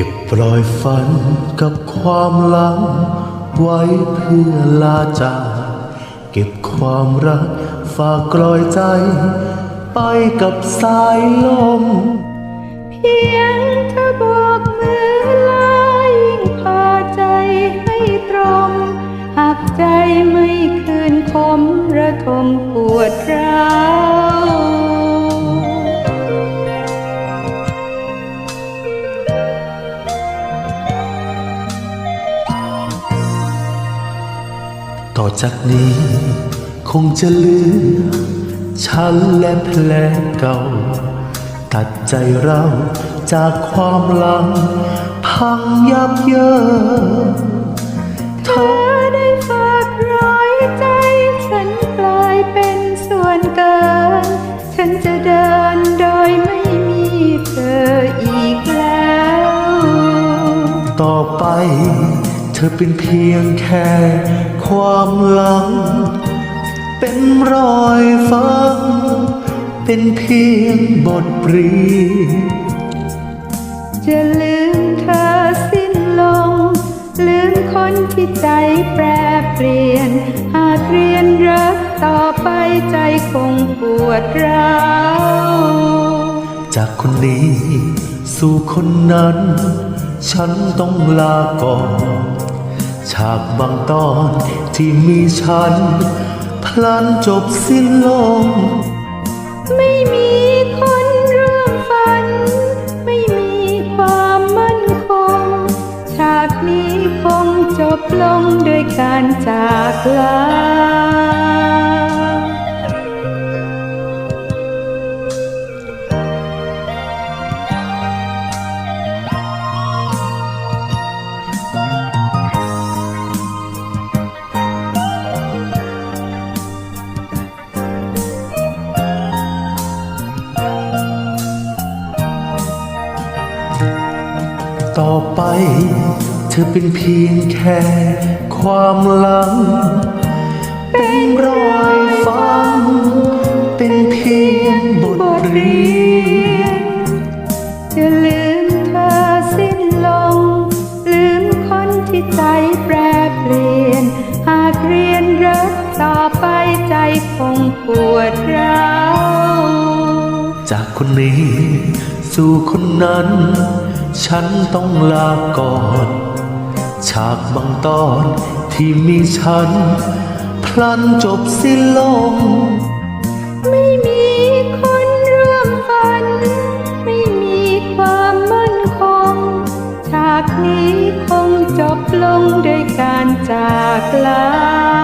ก็บรอยฝันกับความหลัง ไว้เพื่อลาจากเก็บความรักฝากกลอยใจ ไปกับสายลม เพียงเธอบอกมือลายิ่งพาใจให้ตรง หากใจไม่คืนคมระทมปวดร้าว ต่อจากนี้ คงจะเหลือ ฉันและแผลเก่า ตัดใจเราจากความหลัง พังยับเยินเธอได้ฝากรอยใจ ฉันกลายเป็นส่วนเกิน ฉันจะเดินโดยไม่มีเธออีกแล้ว ต่อไป ธอเป็นเพียงแค่ความหลัง เป็นรอยฝัง เป็นเพียงบทเรีจะลืมเธอสิ้นลง ลืมคนที่ใจแปรเปลี่ยน หากเรียนรักต่อไปใจคงปวดร้าวจากคนนี้สู่คนนั้น ฉันต้องลาก่อน ฉากบางตอนที่มีฉัน พลันจบสิ้นลง ไม่มีคนเรื่องฝัน ไม่มีความมั่นคง ฉากนี้คงจบลงด้วยการจากลา ต่อไป เธอเป็นเพียงแค่ความหลัง เป็นรอยฝัง เป็นเพียงบทเรียนจะลืมเธอสิ้นลง ลืมคนที่ใจแปรเปลี่ยน หากเรียนรักต่อไปใจคงปวดร้าวจากคนนี้ สู่คนนั้น ฉันต้องลาก่อน ฉากบางตอนที่มีฉัน พลันจบสิ้นลง ไม่มีคนร่วมฝัน ไม่มีความมั่นคง ฉากนี้คงจบลงด้วยการจากลา